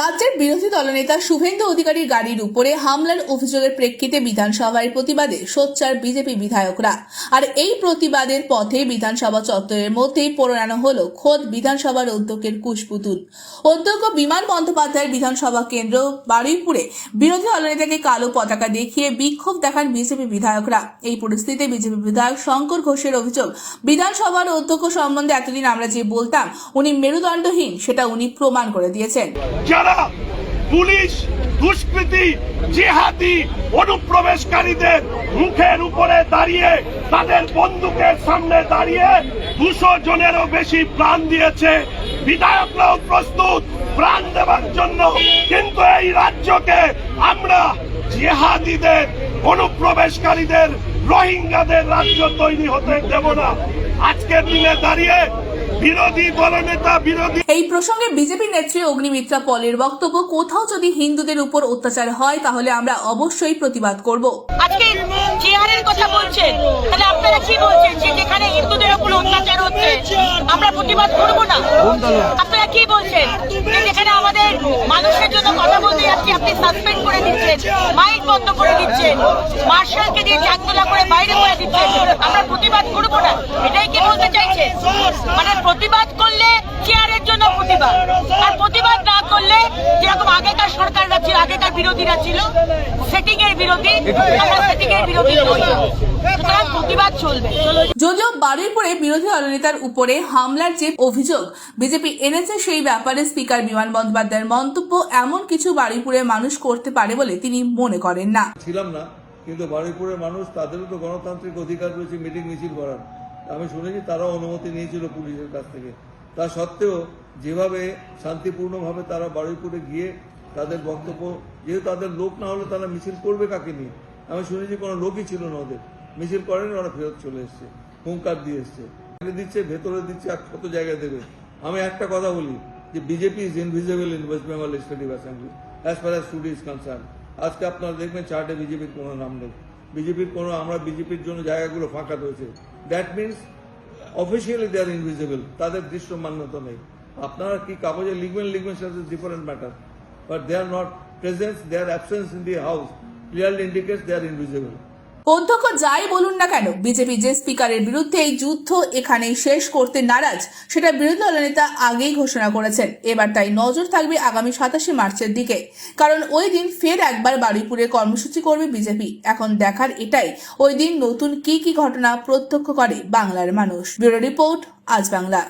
রাজ্যের বিরোধী দলনেতা শুভেন্দু অধিকারীর গাড়ির উপরে হামলার অভিযোগের প্রেক্ষিতে বিধানসভায় প্রতিবাদে সোচ্চার বিজেপি বিধায়করা। আর এই প্রতিবাদের পথে বিধানসভা চত্বরের মধ্যেই পড়ানো হল খোদ বিধানসভার অধ্যক্ষের কুশপুতুল। অধ্যক্ষ বিমান বন্দ্যোপাধ্যায়ের বিধানসভা কেন্দ্র বারুইপুরে বিরোধী দলনেতাকে কালো পতাকা দেখিয়ে বিক্ষোভ দেখান বিজেপি বিধায়করা। এই পরিস্থিতিতে বিজেপি বিধায়ক শঙ্কর ঘোষের অভিযোগ, বিধানসভার অধ্যক্ষ সম্বন্ধে এতদিন আমরা যে বলতাম, উনি মেরুদণ্ডহীন, সেটা উনি প্রমাণ করে দিয়েছেন। যারা পুলিশ, দুষ্কৃতী, জিহাদি, অনুপ্রবেশকারীদের মুখের উপরে দাঁড়িয়ে, তাদের বন্দুকের সামনে দাঁড়িয়ে দুশো জনেরও বেশি প্রাণ দিয়েছে। বিধায়করাও প্রস্তুত, প্রাণ দেওয়ার জন্য। কিন্তু এই রাজ্যকে আমরা জিহাদিদের, অনুপ্রবেশকারীদের, রোহিঙ্গাদের রাজ্য তৈরি হতে দেব না। আজকের দিনে দাঁড়িয়ে বিরোধী দলনেতা বিরোধী এই প্রসঙ্গে বিজেপি নেত্রী অগ্নিমিত্রা পলের বক্তব্য কোথাও যদি হিন্দুদের উপর অত্যাচার হয় তাহলে আমরা অবশ্যই প্রতিবাদ করব। আজকে চেয়ারের কথা বলছেন। তাহলে আপনারা কি বলছেন যে যেখানে হিন্দুদের উপর অত্যাচার হচ্ছে আমরা প্রতিবাদ করব না? আপনারা কি বলছেন যে যেখানে আমাদের মানুষের জন্য কথা বলতে যাচ্ছি আপনি সাসপেন্ড দিচ্ছেন, মাইক বন্ধ করে দিচ্ছেন, মার্শালকে দিয়ে চাকতলা করে বাইরে করে দিচ্ছেন। আমরা প্রতিবাদ করব না, এটাই কি বলতে চাইছে? মানে প্রতিবাদ করলে চেয়ারের জন্য প্রতিবাদ, আর প্রতিবাদ না করলে যেরকম আগেকার সরকাররা ছিল, আগেকার বিরোধীরা ছিল সেটিং এর বিরোধী, আমরা সেটিং এর বিরোধী নই। সুতরাং প্রতিবাদ চলবে। যদিও বারুইপুরে বিরোধী দলনেতার উপরে হামলার যে অভিযোগ বিজেপি এনেছে সেই ব্যাপারে স্পিকার বিমান বন্দ্যোপাধ্যায়ের মন্তব্য এমন কিছু বারুইপুরে মানুষ করতে পারে বলে তিনি মনে করেন না। ছিলাম না কিন্তু বারুইপুরের মানুষ তাদেরও তো গণতান্ত্রিক অধিকার রয়েছে মিটিং মিছিল করার। আমি শুনেছি তারাও অনুমতি নিয়েছিল পুলিশের কাছ থেকে। তা সত্ত্বেও যেভাবে শান্তিপূর্ণভাবে তারা বারুইপুরে গিয়ে তাদের বক্তব্য যেহেতু তাদের লোক না হলে তারা মিছিল করবে কাকে নিয়ে? আমি শুনেছি কোনো লোকই ছিল না ওদের। মিছিল করেনি, ওরা ফেরত চলে এসছে। হুঙ্কার দিয়ে এসছে। দিচ্ছে, ভেতরে দিচ্ছে, আর কত জায়গায় দেবে? আমি একটা কথা বলি, যে BJP is invisible in West Bengal legislative assembly as far as study is concern আজকে আপনারা দেখবেন চার্টে বিজেপির কোনো নাম নেই। বিজেপির কোনো, আমরা বিজেপির জন্য জায়গাগুলো ফাঁকা রয়েছে। That means officially they are invisible তাদের দৃশ্য মান্যতা নেই। আপনারা কি কাগজে লিখবেন লিখবেন, সেটা different matter but they are not presence they are absence in the house clearly indicates they are invisible অধ্যক্ষ যাই বলুন না কেন, বিজেপি যে স্পিকারের বিরুদ্ধে এই যুদ্ধ এখানেই শেষ করতে নারাজ, সেটা বিরোধী দলনেতা আগেই ঘোষণা করেছেন। এবার তাই নজর থাকবে আগামী সাতাশে মার্চের দিকে। কারণ ওই দিন ফের একবার বারুইপুরে কর্মসূচি করবে বিজেপি। এখন দেখার এটাই, ওই দিন নতুন কি কি ঘটনা প্রত্যক্ষ করে বাংলার মানুষ। ব্যুরো রিপোর্ট, আজ বাংলা।